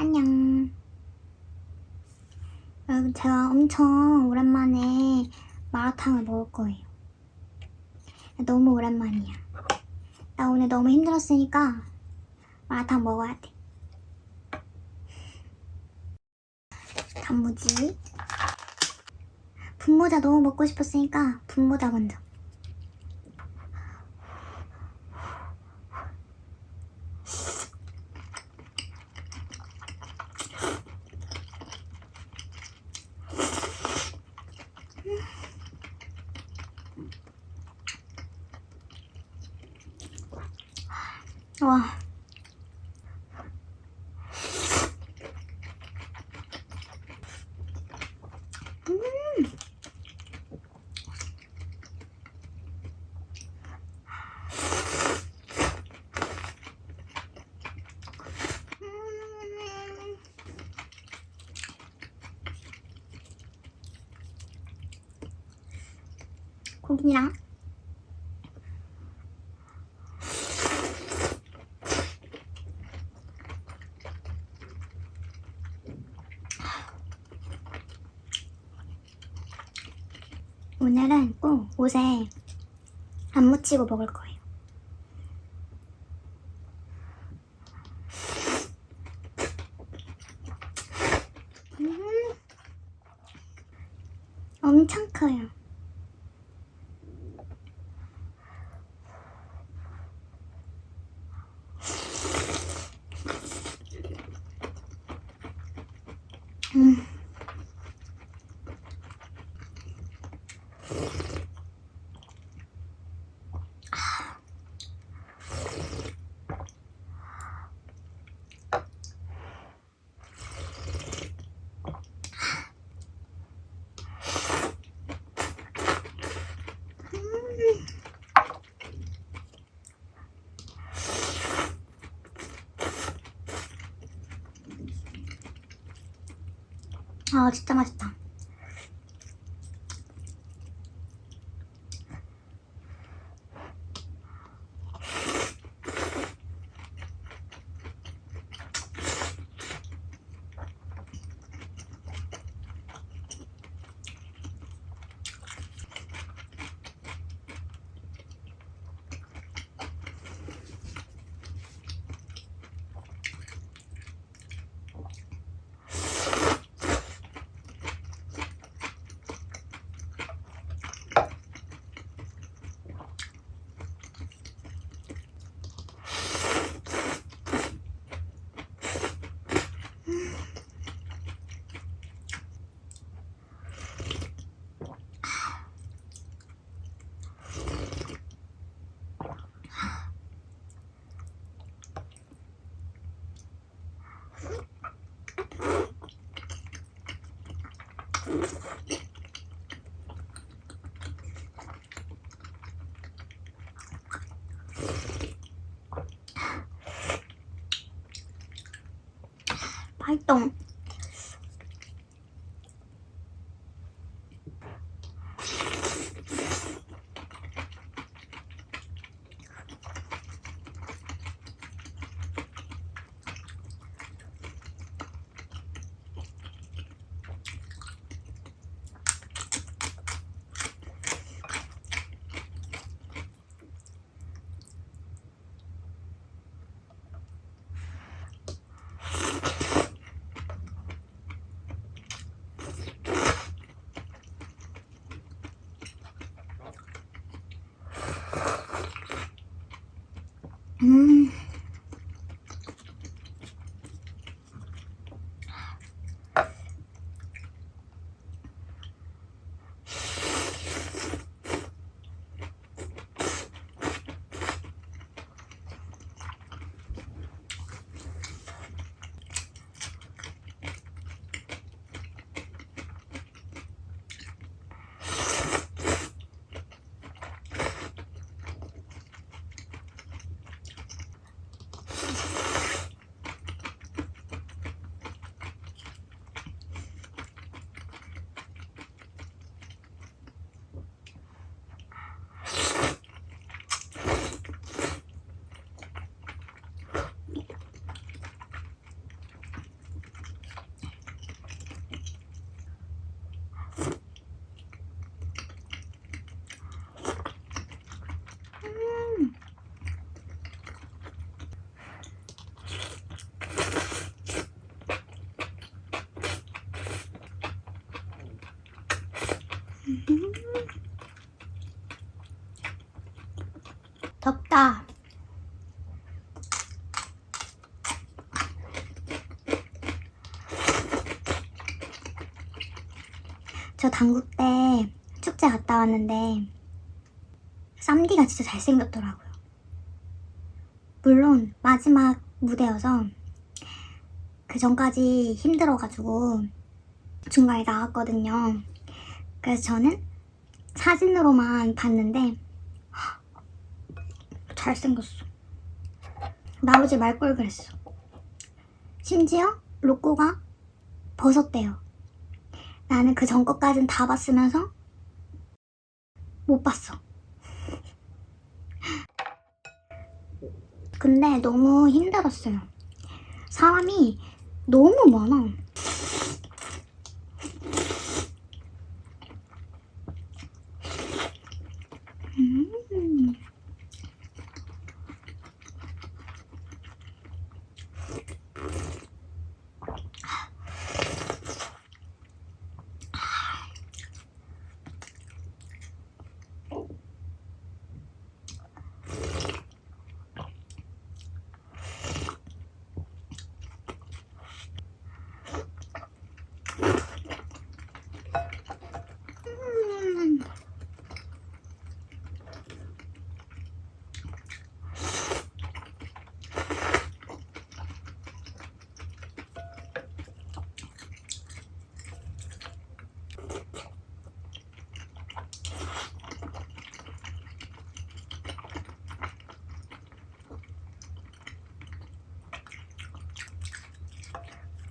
안녕. 여러분, 제가 엄청 오랜만에 마라탕을 먹을 거예요. 너무 오랜만이야. 나 오늘 너무 힘들었으니까 마라탕 먹어야 돼. 단무지. 분모자 너무 먹고 싶었으니까 분모자 먼저. 와. 음. 음. 고기랑 오늘은 꼭 옷에 안 묻히고 먹을 거예요. 음, 엄청 커요. 음. 아 진짜 맛있다. 맛 있 덥다. 저 당국 때 축제 갔다 왔는데 쌈디가 진짜 잘생겼더라고요. 물론 마지막 무대여서 그 전까지 힘들어가지고 중간에 나왔거든요. 그래서 저는 사진으로만 봤는데 헉, 잘생겼어. 나오지 말걸 그랬어. 심지어 로꼬가 벗었대요. 나는 그 전 것까진 다 봤으면서 못 봤어. 근데 너무 힘들었어요. 사람이 너무 많아.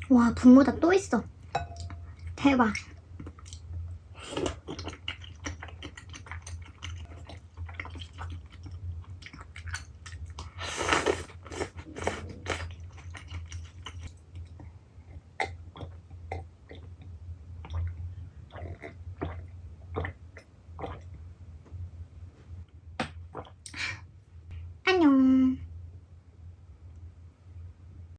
와, 분모다 또 있어. 대박.